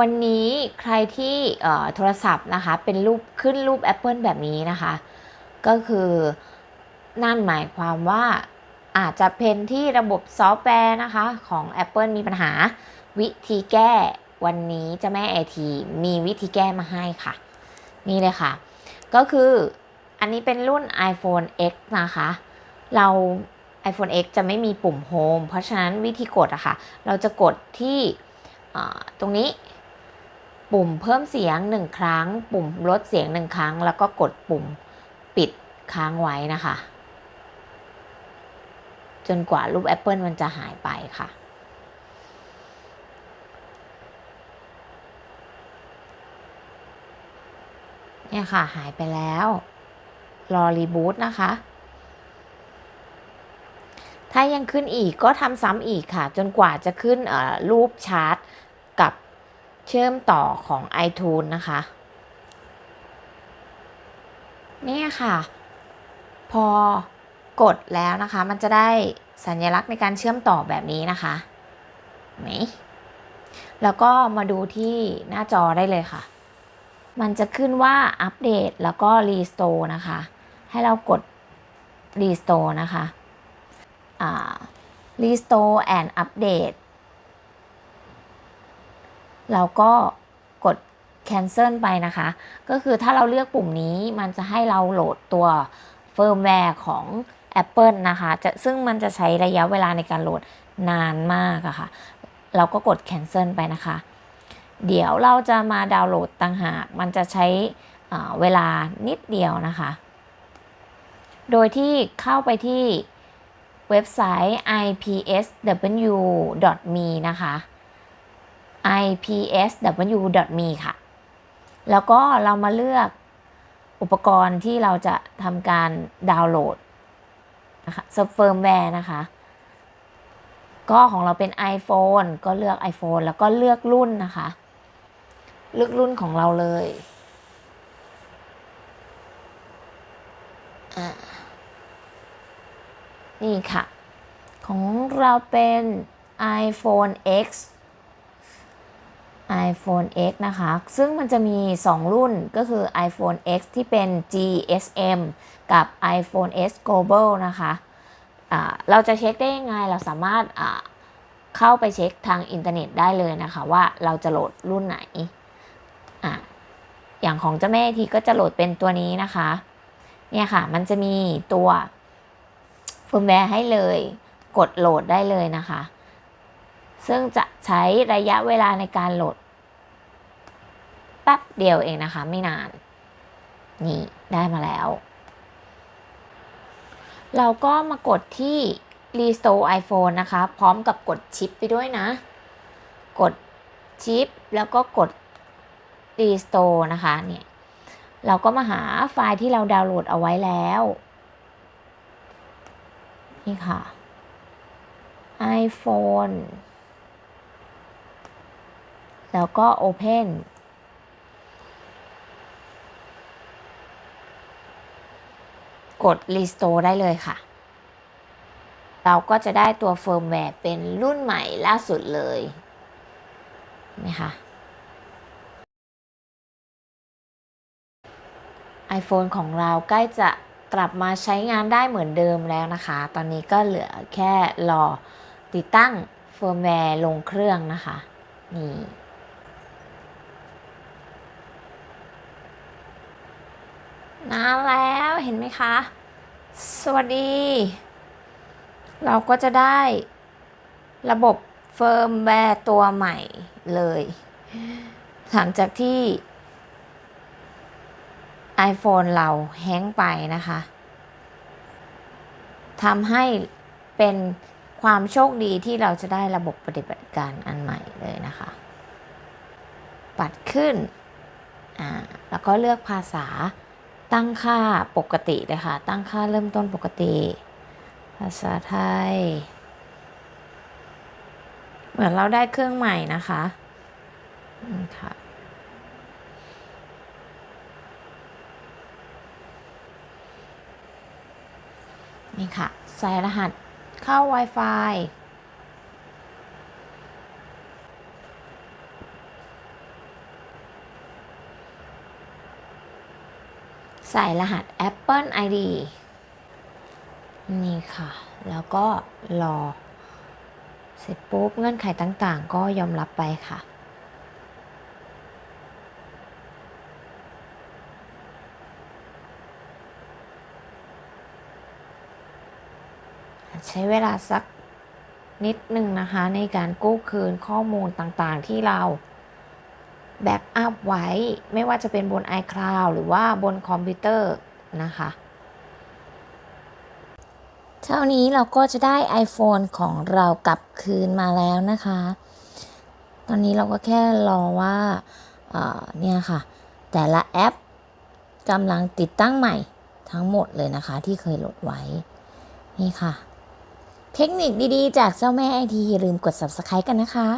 วันนี้ใครที่โทรศัพท์นะคะ เป็นรูปขึ้นรูป Apple แบบนี้นะคะ ก็คือนั่นหมายความว่าอาจจะเป็นที่ระบบซอฟต์แวร์นะคะของ Apple มีปัญหาวิธีแก้วันนี้เจะแม่ไอทีมีวิธีแก้มาให้ค่ะ นี่เลยค่ะ ก็คืออันนี้เป็นรุ่น iPhone X นะคะ เรา iPhone X จะไม่มีปุ่ม Home เพราะฉะนั้นวิธีกดอะค่ะ เราจะกดที่ตรงนี้ ปุ่มเพิ่มเสียงหนึ่งครั้ง ปุ่มลดเสียงหนึ่งครั้ง แล้วก็กดปุ่มปิดค้างไว้นะคะ จนกว่ารูป Apple มันจะหายไปค่ะ เนี่ยค่ะหายไปแล้ว รอรีบูตนะคะ ถ้ายังขึ้นอีกก็ทำซ้ำอีกค่ะ จนกว่าจะขึ้นรูปชาร์ต เชื่อมต่อของ iTunes นะคะ นี่ค่ะ พอกดแล้วนะคะ มันจะได้สัญลักษณ์ในการเชื่อมต่อแบบนี้นะคะไหนแล้วก็มาดูที่หน้าจอได้เลยค่ะ มันจะขึ้นว่าอัปเดตแล้วก็รีสโตร์นะคะ ให้เรากดรีสโตร์นะคะอ่า restore and update เเราก็กด cancel ไปนะคะ ก็คือถ้าเราเลือกปุ่มนี้มันจะให้เราโหลดตัวเฟิร์มแวร์ของ Apple นะคะจะซึ่งมันจะใช้ระยะเวลาในการโหลดนานมากอะค่ะ เราก็กด cancel ไปนะคะ เดี๋ยวเราจะมาดาวน์โหลดต่างหาก มันจะใช้เวลานิดเดียวนะคะ โดยที่เข้าไปที่เว็บไซต์ ipsw.me นะคะ ipsw.me ค่ะ แล้วก็เรามาเลือกอุปกรณ์ที่เราจะทำการดาวน์โหลดนะคะเฟิร์มแวร์นะคะ ก็ของเราเป็น iPhone ก็เลือก iPhone แล้วก็เลือกรุ่นนะคะ เลือกรุ่นของเราเลยนี่ค่ะ ของเราเป็น iPhone X iPhone X นะคะ ซึ่งมันจะมี 2 รุ่นก็คือ iPhone X ที่เป็น GSM กับ iPhone S Global นะคะะเราจะเช็คได้ยังไง เราสามารถเข้าไปเช็คทางอินเทอร์เน็ตได้เลยนะคะ ว่าเราจะโหลดรุ่นไหนออย่างของเจ้าแม่ทีก็จะโหลดเป็นตัวนี้นะคะ เนี่ยค่ะ มันจะมีตัวเฟิร์มแวร์ให้เลย กดโหลดได้เลยนะคะ ซึ่งจะใช้ระยะเวลาในการโหลดแป๊บเดียวเองนะคะ ไม่นาน นี่ได้มาแล้ว เราก็มากดที่ Restore iPhone นะคะ พร้อมกับกดชิปไปด้วยนะ กดชิป แล้วก็กด Restore นะคะเนี่ยเราก็มาหาไฟล์ที่เราดาวน์โหลดเอาไว้แล้ว นี่ค่ะ iPhone แล้วก็ Open กด Restore ได้เลยค่ะ เราก็จะได้ตัวเฟิร์มแวร์เป็นรุ่นใหม่ล่าสุดเลยนะคะ iPhone ของเราใกล้จะกลับมาใช้งานได้เหมือนเดิมแล้วนะคะ ตอนนี้ก็เหลือแค่รอติดตั้งเฟิร์มแวร์ลงเครื่องนะคะ นี่ นานแล้วเห็นไหมคะ สวัสดี เราก็จะได้ระบบเฟิร์มแวร์ตัวใหม่เลย หลังจากที่ iPhone เราแห้งไปนะคะทำให้เป็นความโชคดีที่เราจะได้ระบบปฏิบัติการอันใหม่เลยนะคะ ปัดขึ้น แล้วก็เลือกภาษา ตั้งค่าปกติเลยค่ะ ตั้งค่าเริ่มต้นปกติ ภาษาไทย เหมือนเราได้เครื่องใหม่นะคะนี่ค่ะนี่ค่ะ ใส่รหัสเข้า Wi-Fi ใส่รหัส Apple ID นี่ค่ะ แล้วก็รอ เสร็จปุ๊บเงื่อนไขต่างๆ ก็ยอมรับไปค่ะ ใช้เวลาสักนิดหนึ่งนะคะในการกู้คืนข้อมูลต่างๆที่เรา แบ็กอัพไว้ไม่ว่าจะเป็นบน iCloud หรือว่าบนคอมพิวเตอร์นะคะเท่านี้เราก็จะได้ iPhone ของเรากลับคืนมาแล้วนะคะ ตอนนี้เราก็แค่รอว่าเอ่อเนี่ยค่ะ แต่ละแอปกำลังติดตั้งใหม่ทั้งหมดเลยนะคะ ที่เคยโหลดไว้ นี่ค่ะ เทคนิคดีๆ จากเจ้าแม่ไอทีอย่าลืมกด subscribe กันนะคะ